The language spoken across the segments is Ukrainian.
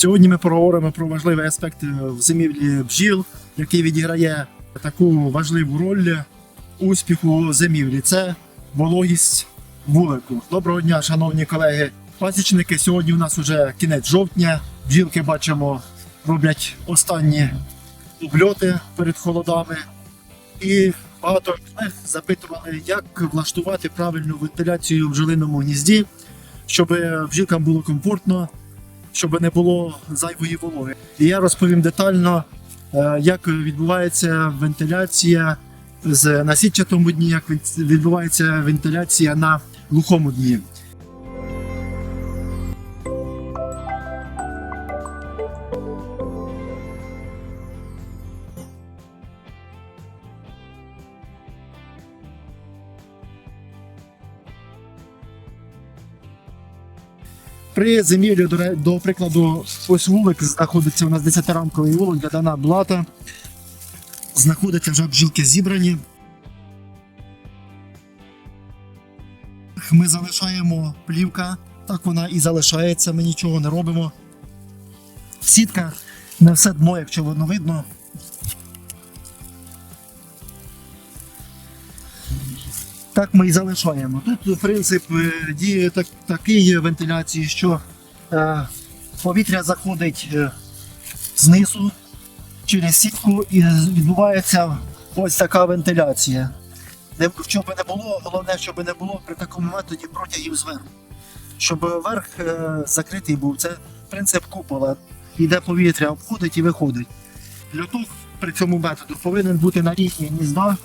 Сьогодні ми поговоримо про важливі аспекти в зимівлі бджіл, який відіграє таку важливу роль успіху зимівлі. Це вологість вулику. Доброго дня, шановні колеги. Пасічники, сьогодні у нас вже кінець жовтня. Бджілки бачимо, роблять останні обльоти перед холодами. І багато колег запитували, як влаштувати правильну вентиляцію в бджолиному гнізді, щоб бджілкам було комфортно, щоб не було зайвої вологи. І я розповім детально, е, як відбувається вентиляція з насічатому дні, як від- відбувається вентиляція на глухому дні. При зимівлі, до, прикладу, ось вулик знаходиться у нас 10-рамковий вулик, де дана блата. Знаходяться вже бджілки зібрані. Ми залишаємо плівка, так вона і залишається, ми нічого не робимо. Сітка не все дно, якщо воно видно. Так ми і залишаємо. Тут принцип діє так, такий вентиляції, що е, повітря заходить е, знизу через сітку і відбувається ось така вентиляція. Не, щоб не було, головне, щоб не було при такому методі протягів зверху. Щоб верх е, закритий був. Це принцип купола. Іде повітря, обходить і виходить. Льоток при цьому методу повинен бути на рівні гнізда.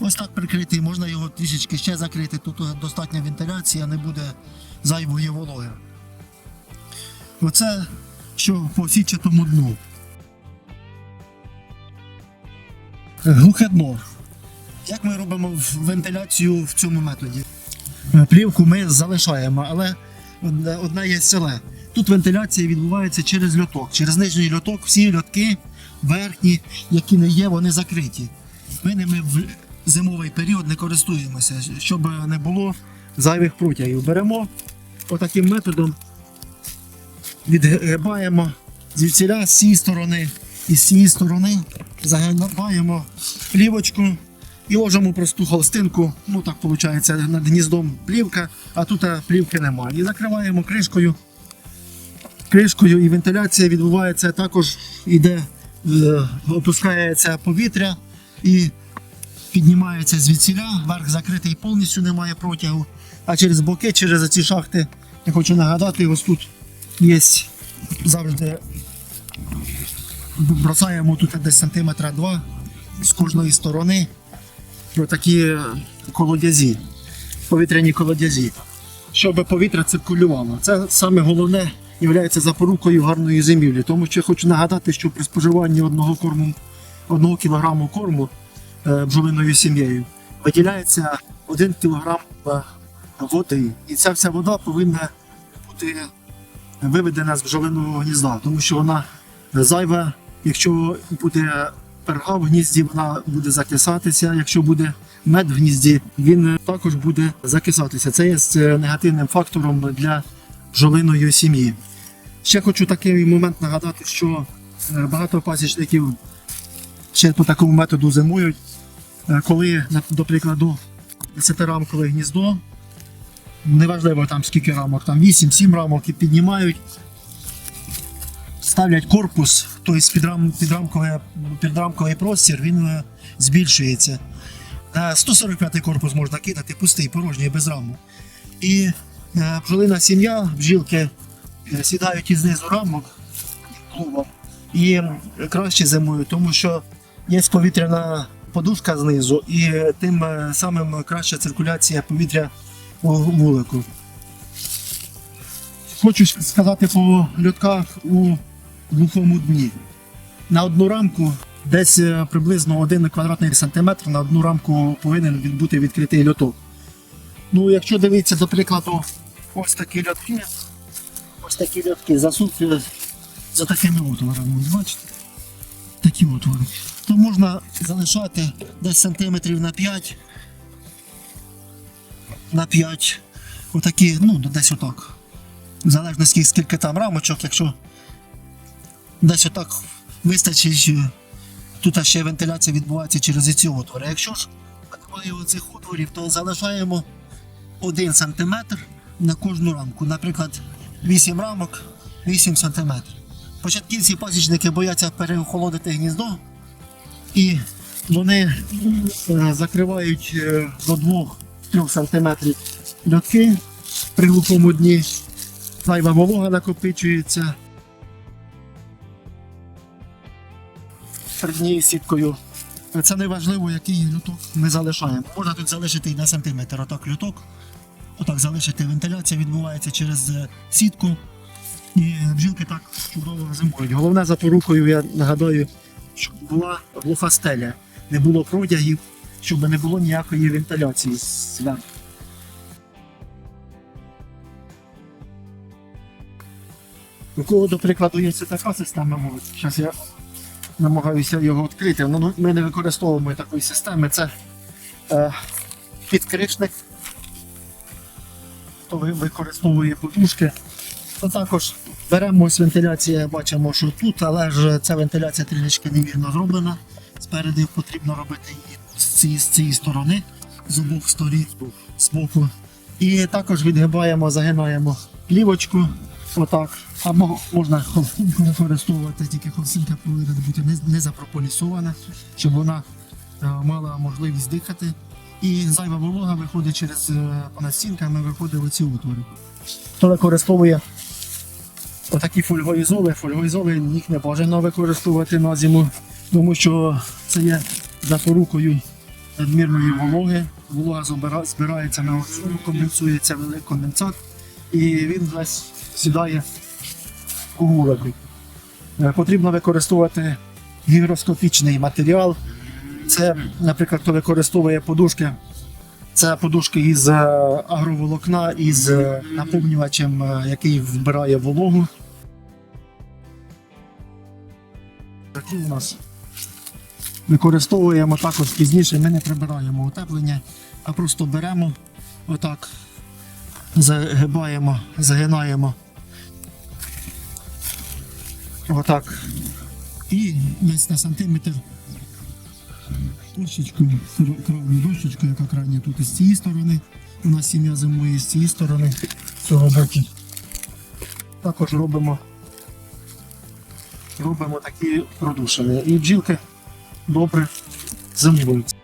Ось так прикритий, можна його трішечки ще закрити. Тут достатня вентиляція, не буде зайвої вологи. Оце що по сітчатому дну. Глухе дно. Як ми робимо вентиляцію в цьому методі? Е, Плівку ми залишаємо, але одне- є селе. Тут вентиляція відбувається через льоток. Через нижній льоток всі льотки верхні, які не є, вони закриті. Ми ними зимовий період не користуємося, щоб не було зайвих протягів. Беремо отаким методом, відгибаємо звідсіля з цієї сторони і з цієї сторони загибаємо плівочку і ложимо просту холстинку. Ну так виходить, над гніздом плівка, а тут е, плівки немає. І закриваємо кришкою. Кришкою і вентиляція відбувається також іде, е, опускається повітря і піднімається звідсіля, верх закритий повністю немає протягу. А через боки, через ці шахти, я хочу нагадати, ось тут є завжди бросаємо тут десь сантиметра два з кожної сторони такі колодязі, повітряні колодязі, щоб повітря циркулювало. Це саме головне є запорукою гарної зимівлі. Тому що я хочу нагадати, що при споживанні одного корму, одного кілограму корму е, бджолиною сім'єю виділяється 1 кілограм е, води. І ця вся вода повинна бути виведена з бджолиного гнізда, тому що вона зайва, якщо буде перга в гнізді, вона буде закисатися. Якщо буде мед в гнізді, він також буде закисатися. Це є е, негативним фактором для бджолиної сім'ї. Ще хочу такий момент нагадати, що е, багато пасічників ще по такому методу зимують, Е, коли, до прикладу, 10-рамкове гніздо, неважливо там скільки рамок, там 8-7 рамок і піднімають, ставлять корпус, тобто підрам, підрамковий, підрамковий простір, він е, збільшується. На 145 корпус можна кидати, пустий, порожній, без рамок. І е, бджолина сім'я, бджілки е, сідають із рамок клубом і краще зимують, тому що є повітряна подушка знизу, і тим е, самим краща циркуляція повітря у вулику. Хочу сказати по льотках у глухому дні. На одну рамку десь е, приблизно 1 квадратний сантиметр на одну рамку повинен бути відкритий льоток. Ну, якщо дивитися, до прикладу, ось такі льотки, ось такі льотки засунути за такими отворами, бачите? Такі отвори. То можна залишати десь сантиметрів на 5. На 5. Отакі, ну, десь отак. В залежності скільки там рамочок, якщо десь отак вистачить. е, Тут ще вентиляція відбувається через ці отвори. Якщо ж немає оцих отворів, то залишаємо 1 см на кожну рамку. Наприклад, 8 рамок, 8 см. Початківці пасічники бояться переохолодити гніздо і вони е, закривають е, до 2-3 см льотки при глухому дні. Зайва волога накопичується. Перед сіткою. Це не важливо, який люток ми залишаємо. Можна тут залишити і на сантиметр отак люток. Отак залишити. Вентиляція відбувається через е, сітку. І бджілки так чудово зимують. Головне за порукою, я нагадаю, щоб була глуха стеля, не було протягів, щоб не було ніякої вентиляції зверху. У кого, до прикладу, є така система, зараз я намагаюся його відкрити. Ну, ми не використовуємо такої системи. Це е, підкришник, хто використовує подушки. То також беремо ось вентиляція, бачимо, що тут, але ж ця вентиляція трішки невірно зроблена. Спереду потрібно робити її з цієї, з цієї сторони, з обох сторін, з боку. І також відгибаємо, загинаємо плівочку. Отак. Або можна холстинку використовувати, тільки холстинка повинна бути не, не запрополісована, щоб вона е, мала можливість дихати. І зайва волога виходить через е, понад стінками, виходить в ці отвори. Хто використовує отакі фольгоізоли, фольгоізоли їх не бажано використовувати на зиму, тому що це є запорукою надмірної вологи. Волога збирається на основу, конденсується великий конденсат, і він весь сідає у вулику. Е, Потрібно використовувати гігроскопічний матеріал. Це, наприклад, хто використовує подушки. Це подушки із е, агроволокна, із е, наповнювачем, е, який вбирає вологу. Такі у нас використовуємо також пізніше. Ми не прибираємо утеплення, а просто беремо отак, загибаємо, загинаємо. Отак. І десь на сантиметр дощечкою, кровною дощечкою, яка крайня тут із цієї сторони. У нас сім'я зимує з цієї сторони, цього боку. Також робимо, робимо такі продушини. І бджілки добре зимують.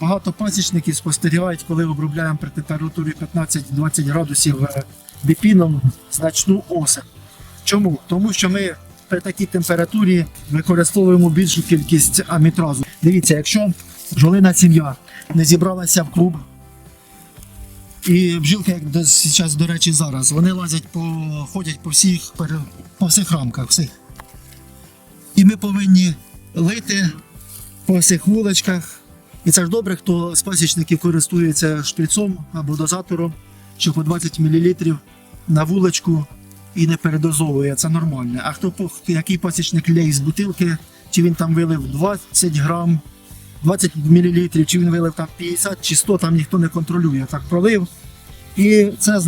Багато пасічників спостерігають, коли обробляємо при температурі 15-20 градусів е, біпіном значну осень. Чому? Тому що ми при такій температурі використовуємо більшу кількість амітразу. Дивіться, якщо жолина сім'я не зібралася в клуб, і бджілки, як до, зараз, до речі, зараз, вони лазять по ходять по всіх, по всіх рамках. Всіх. І ми повинні лити по всіх вуличках. І це ж добре, хто з пасічників користується шприцом або дозатором, що по 20 мл на вуличку і не передозовує, це нормально. А хто який пасічник лє з бутилки, чи він там вилив 20 грам, 20 мл, чи він вилив там 50 чи 100, там ніхто не контролює. Так пролив. І це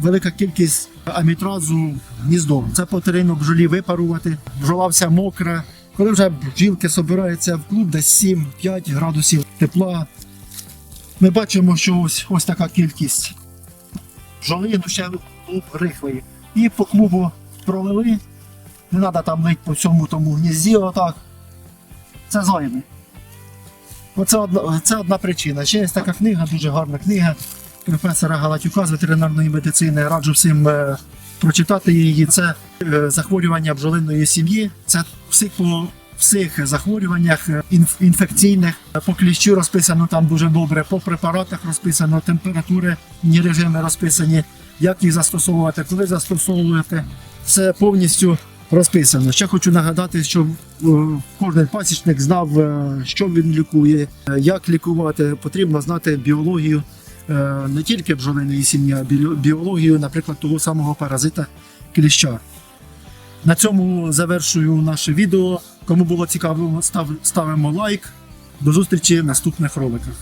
велика кількість амітразу гніздом. Це потрібно бджолі випарувати, бджола вся мокра. Коли вже бджілки збираються в клуб, десь 7-5 градусів тепла. Ми бачимо, що ось, ось така кількість бджоли, ну ще клуб рихлий. І по клубу провели. Не треба там лить по всьому тому гнізді, отак. Це зайве. Оце одна, це одна причина. Ще є така книга, дуже гарна книга професора Галатюка з ветеринарної медицини. Раджу всім е, прочитати її. Це е, захворювання бджолиної сім'ї. Це всіх по всіх захворюваннях е, інф- інфекційних. По кліщу розписано там дуже добре, по препаратах розписано, температури, режими розписані, як їх застосовувати, коли застосовувати. Все повністю розписано. Ще хочу нагадати, що е, кожен пасічник знав, е, що він лікує, як лікувати. Потрібно знати біологію не тільки бджолиної сім'ї, а біо- біологію, наприклад, того самого паразита кліща. На цьому завершую наше відео. Кому було цікаво, став- ставимо лайк. До зустрічі в наступних роликах.